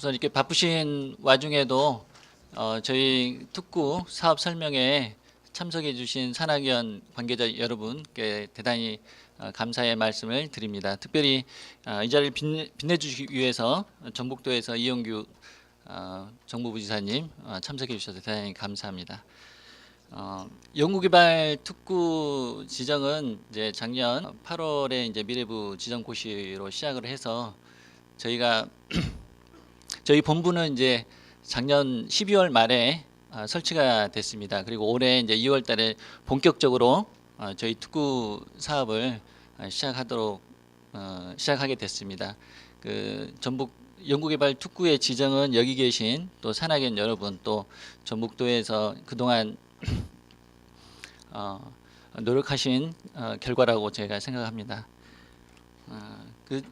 우선 이렇게 바쁘신 와중에도 어, 저희 특구 사업 설명에 참석해 주신 산학연 관계자 여러분께 대단히 어, 감사의 말씀을 드립니다. 특별히 어, 이 자리를 빛내, 빛내 주시기 위해서 전북도에서 이용규 어, 정부부지사님 어, 참석해 주셔서 대단히 감사합니다. 어, 연구개발 특구 지정은 이제 작년 8월에 이제 미래부 지정 고시로 시작을 해서 저희가 저희 본부는 이제 작년 12월 말에 아, 설치가 됐습니다. 그리고 올해 이제 2월 달에 본격적으로 어, 저희 특구 사업을 아, 시작하도록 어, 시작하게 됐습니다. 그 전북 연구개발 특구의 지정은 여기 계신 또 산학연 여러분 또 전북도에서 그동안 어, 노력하신 어, 결과라고 제가 생각합니다. 어, 그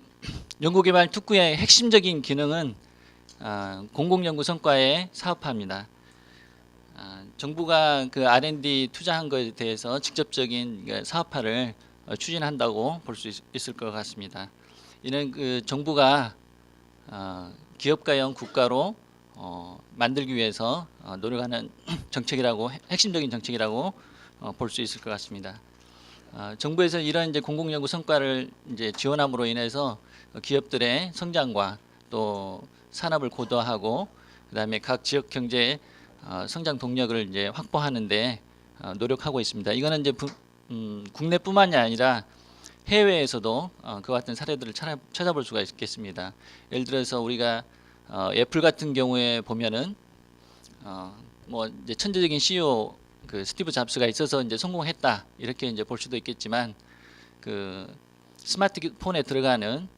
연구개발 특구의 핵심적인 기능은 아, 공공연구 성과의 사업화입니다. 아, 정부가 그 R&D 투자한 것에 대해서 직접적인 그 사업화를 어, 추진한다고 볼 수 있을 것 같습니다. 이는 그 정부가 어, 기업가형 국가로 어, 만들기 위해서 어, 노력하는 정책이라고 핵심적인 정책이라고 어, 볼수 있을 것 같습니다. 아, 정부에서 이런 이제 공공연구 성과를 이제 지원함으로 인해서 기업들의 성장과 또 산업을 고도화하고 그다음에 각 지역 경제의 어, 성장 동력을 이제 확보하는데 어, 노력하고 있습니다. 이거는 이제 부, 음, 국내뿐만이 아니라 해외에서도 어, 그와 같은 사례들을 찾아, 찾아볼 수가 있겠습니다. 예를 들어서 우리가 어, 애플 같은 경우에 보면은 어, 뭐 이제 천재적인 CEO 그 스티브 잡스가 있어서 이제 성공했다 이렇게 이제 볼 수도 있겠지만 그 스마트폰에 들어가는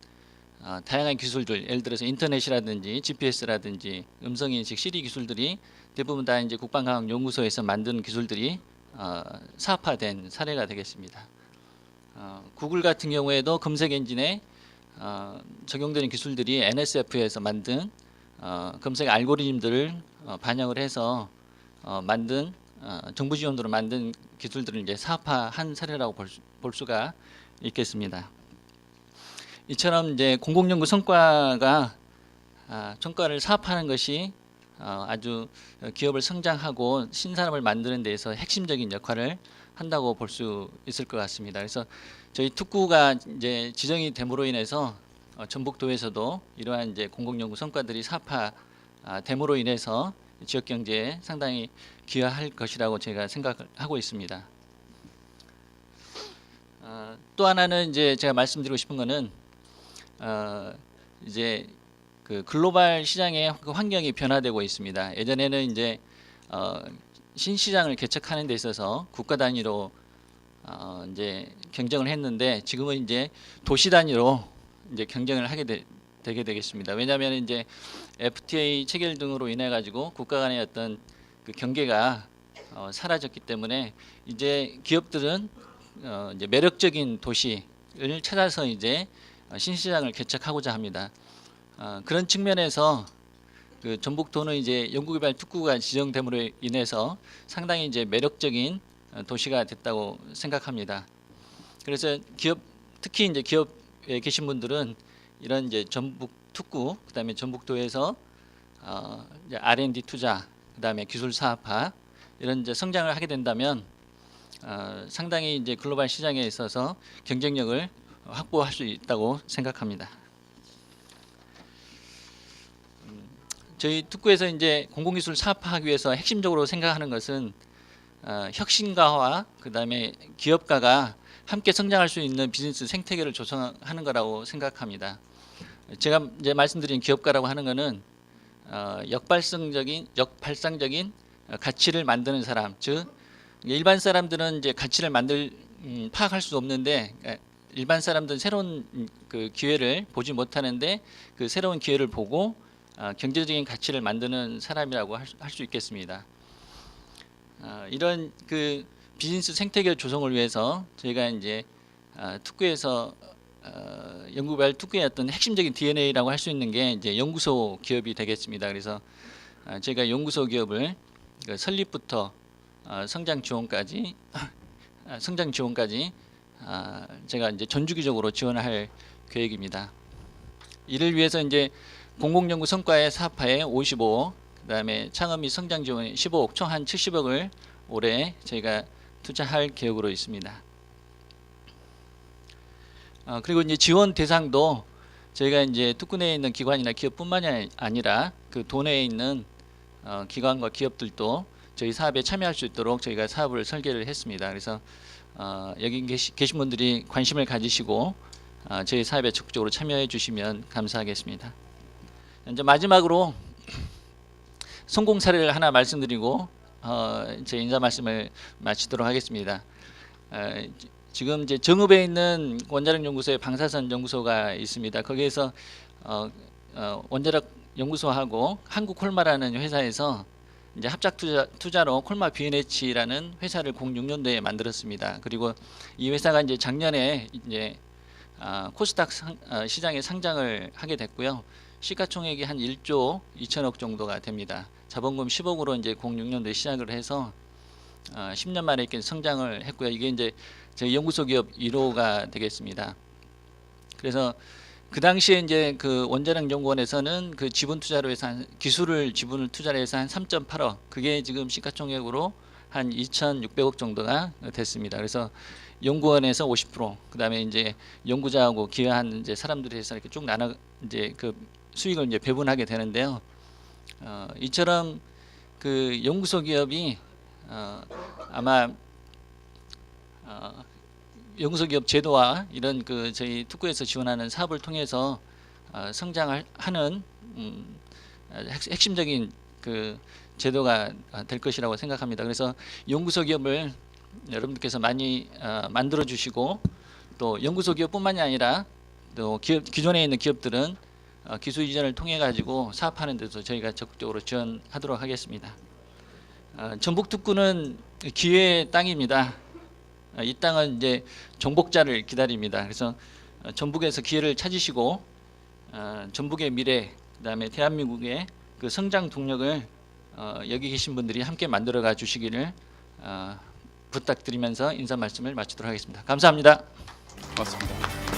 어, 다양한 기술들 예를 들어서 인터넷이라든지 GPS라든지 음성인식 시리 기술들이 대부분 다 이제 국방과학연구소에서 만든 기술들이 어, 사업화된 사례가 되겠습니다. 어, 구글 같은 경우에도 검색 엔진에 어, 적용되는 기술들이 NSF에서 만든 어, 검색 알고리즘들을 어, 반영을 해서 어, 만든 어, 정부 지원으로 만든 기술들을 이제 사업화한 사례라고 볼, 수, 볼 수가 있겠습니다. 이처럼 이제 공공연구 성과가 아, 성과를 사업하는 것이 어, 아주 기업을 성장하고 신산업을 만드는 데에서 핵심적인 역할을 한다고 볼 수 있을 것 같습니다. 그래서 저희 특구가 이제 지정이 됨으로 인해서 어, 전북도에서도 이러한 이제 공공연구 성과들이 사업화 아, 인해서 지역 경제에 상당히 기여할 것이라고 제가 생각하고 있습니다. 어, 또 하나는 이제 제가 말씀드리고 싶은 거는 어, 이제 그 글로벌 시장의 그 환경이 변화되고 있습니다. 예전에는 이제 어, 신시장을 개척하는 데 있어서 국가 단위로 어, 이제 경쟁을 했는데 지금은 이제 도시 단위로 이제 경쟁을 하게 되, 되게 되겠습니다. 왜냐하면 이제 FTA 체결 등으로 인해 가지고 국가 간의 어떤 그 경계가 어, 사라졌기 때문에 이제 기업들은 어, 이제 매력적인 도시를 찾아서 이제 어, 신시장을 개척하고자 합니다. 어, 그런 측면에서 그 전북도는 이제 연구개발 특구가 지정됨으로 인해서 상당히 이제 매력적인 어, 도시가 됐다고 생각합니다. 그래서 기업 특히 이제 기업에 계신 분들은 이런 이제 전북 특구 그다음에 전북도에서 어, R&D 투자 그다음에 기술 사업화 이런 이제 성장을 하게 된다면 어, 상당히 이제 글로벌 시장에 있어서 경쟁력을 확보할 수 있다고 생각합니다. 음, 저희 특구에서 이제 공공기술 사업화하기 위해서 핵심적으로 생각하는 것은 어, 혁신가와 그다음에 기업가가 함께 성장할 수 있는 비즈니스 생태계를 조성하는 거라고 생각합니다. 제가 이제 말씀드린 기업가라고 하는 것은 어, 역발성적인 역발상적인 어, 가치를 만드는 사람, 즉 일반 사람들은 이제 가치를 만들 음, 파악할 수 없는데 에, 일반 사람들은 새로운 음, 그 기회를 보지 못하는데 그 새로운 기회를 보고 어, 경제적인 가치를 만드는 사람이라고 할 수 있겠습니다. 어, 이런 그 비즈니스 생태계 조성을 위해서 저희가 이제 어, 특구에서 어, 연구발 특구의 어떤 핵심적인 DNA라고 할 수 있는 게 이제 연구소 기업이 되겠습니다. 그래서 어, 저희가 연구소 기업을 그 설립부터 어, 성장 지원까지 아, 성장 지원까지 아, 제가 이제 전주기적으로 지원할 계획입니다. 이를 위해서 이제 공공연구 성과의 사업화에 55, 그다음에 창업 및 성장 지원에 15억, 총 한 70억을 올해 저희가 투자할 계획으로 있습니다. 어, 그리고 이제 지원 대상도 저희가 이제 특군에 있는 기관이나 기업뿐만이 아니라 그 도내에 있는 어, 기관과 기업들도 저희 사업에 참여할 수 있도록 저희가 사업을 설계를 했습니다. 그래서 어, 여기 계시, 계신 분들이 관심을 가지시고 어, 저희 사업에 적극적으로 참여해 주시면 감사하겠습니다. 이제 마지막으로 성공 사례를 하나 말씀드리고 어, 제 인사 말씀을 마치도록 하겠습니다. 어, 지- 지금 이제 정읍에 있는 원자력 연구소의 방사선 연구소가 있습니다. 거기에서 어, 어, 원자력 연구소하고 한국 콜마라는 회사에서 이제 합작 투자, 투자로 콜마 비엔에치라는 회사를 06년도에 만들었습니다. 그리고 이 회사가 이제 작년에 이제 아, 코스닥 상, 어, 시장에 상장을 하게 됐고요. 시가총액이 한 1조 2천억 정도가 됩니다. 자본금 10억으로 이제 06년도에 시작을 해서 어, 10년 만에 이렇게 성장을 했고요. 이게 이제 저희 연구소 기업 1호가 되겠습니다. 그래서 그 당시에 이제 그 원자력 연구원에서는 그 지분 투자로 해서 한 기술을 지분을 투자를 해서 한 3.8억 그게 지금 시가총액으로 한 2,600억 정도가 됐습니다. 그래서 연구원에서 50% 그다음에 이제 연구자하고 기여한 이제 사람들이 해서 이렇게 쭉 나눠 이제 그 수익을 이제 배분하게 되는데요. 어, 이처럼 그 연구소 기업이 어, 아마 어, 연구소 기업 제도와 이런 그 저희 특구에서 지원하는 사업을 통해서 어, 성장을 하는 음, 핵- 핵심적인 그 제도가 어, 될 것이라고 생각합니다. 그래서 연구소 기업을 여러분들께서 많이 어, 만들어 주시고 또 연구소 기업뿐만이 아니라 또 기업 기존에 있는 기업들은 어, 기술 이전을 통해 가지고 사업하는 데도 저희가 적극적으로 지원하도록 하겠습니다. 어, 전북 특구는 기회의 땅입니다. 어, 이 땅은 이제 정복자를 기다립니다. 그래서 어, 전북에서 기회를 찾으시고 어, 전북의 미래, 그다음에 대한민국의 그 성장 동력을 어, 여기 계신 분들이 함께 만들어가 주시기를 어, 부탁드리면서 인사 말씀을 마치도록 하겠습니다. 감사합니다. 고맙습니다.